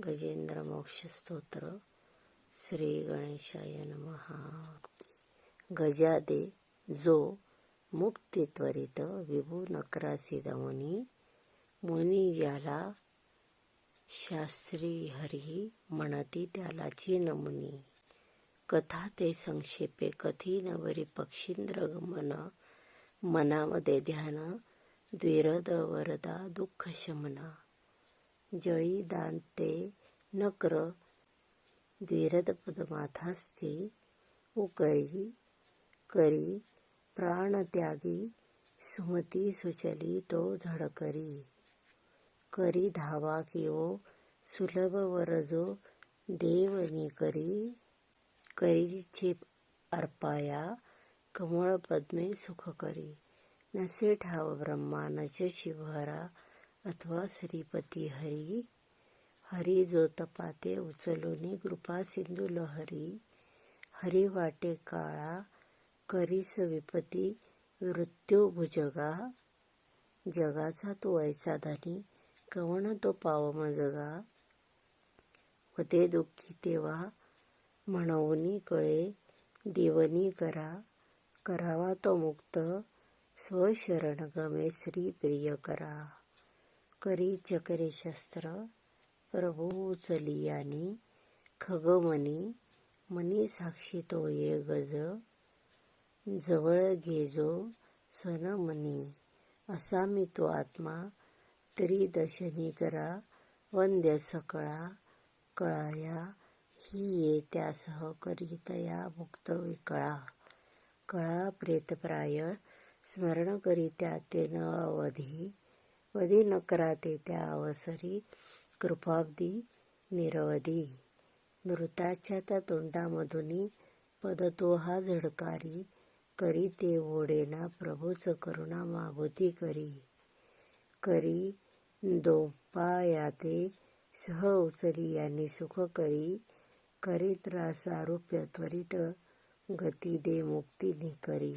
गजेंद्र मोक्ष स्तोत्र श्री गणेशाय महा गजादे जो मुक्ती त्वरित विभू नकरासी दमुनी मुनी ज्याला शास्त्री हरी म्हणती त्यालाची नमुनी. कथा ते संक्षेपे कथी नवरी पक्षींद्र गमन मनामध्ये ध्यान द्विरद वरदा दुःख शमना. जळी दांते नक्र। द्विरद पदमाथास्ती। उकरी करी प्राणत्यागी। सुमती सुचली तो धडकरी। करी धावा किओ सुलभ वरजो। देवनी करी करीची अर्पाया कमळ पद्मे सुख करी नसे ठाव ब्रह्मा नच शिवहरा। अथवा श्रीपती हरी हरी जो तपाते उचलूनी कृपा सिंधू लहरी हरी वाटे काळा करीस विपती मृत्यू भुजगा जगाचा तो ऐसा धनी कवण तो पावम जगा. होते दुःखी तेव्हा म्हणवनी कळे देवनी करा करावा तो मुक्त स्वशरण गमे श्री प्रिय करा. करी चकरे शस्त्र प्रभू चलियानी खगमनी मनी साक्षी तो ये गज जवळ घेजो सन मनी. असा मी तो आत्मा त्रिदशनी करा वंद्य सकळा कळाया ही ये त्यासह करीतया मुक्त विकळा. कळा प्रेतप्राय स्मरण करीत्या ते न अवधी वधी नकरा ते त्या अवसरी. कृपाब्दी निरवधी. मृताच्या त्या तोंडामधुनी पदतो हा झडकारी करी ते ओढेना प्रभूच करुणा मागोती करी. करी दोपायाते सह उचली यांनी सुख करी. करीत रासारूप्य त्वरित गती दे मुक्ती करी.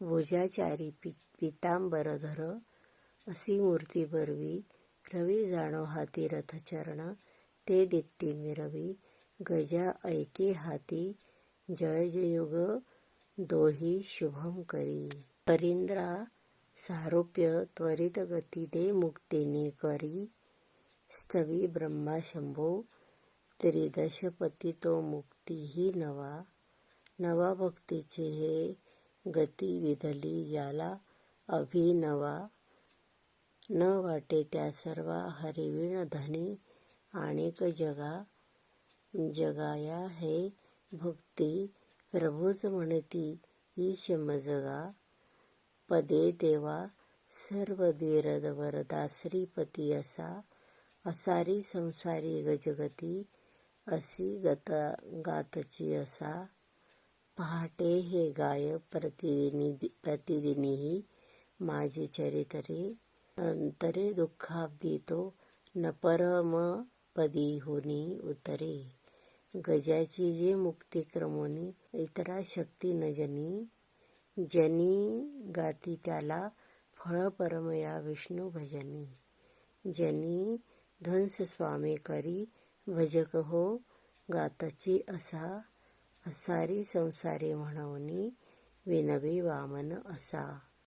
भुजाचारी पितांबर धर अशी मूर्ती भरवी. रवी जाणो हाती रथचरण. ते दीप्ती मिरवी. गजा ऐकी हाती. जळजयुग दोही शुभम करी. करिंद्रा सारूप्य त्वरित गती दे मुक्तीने करी. स्तवी ब्रह्मा शंभो. त्रिदशपती तो मुक्तीही नवा. नवा भक्तीचे हे गती विधली याला अभिनवा. न वाटे त्या सर्वा हरिविण धनी आणिक जगा जगाया हे भक्ती प्रभूच म्हणती ईश मजगा पदे देवा सर्व द्विरद वरदा असा असारी संसारी गजगती असी गता गातची असा. पहाटे हे गाय प्रतिदिनी प्रतिदिनीही माझी चरित्रे अंतरे दुःखाब्दी तो न परमपदी होनी उतरे. गजाची जे मुक्ती क्रमोनी इतरा शक्ती न जनी जनी गाती त्याला फळ परम या विष्णू भजनी. जनी ध्वंस स्वामी करी भजक हो गाताची असा असारी संसारी म्हणवनी विनवी वामन असा.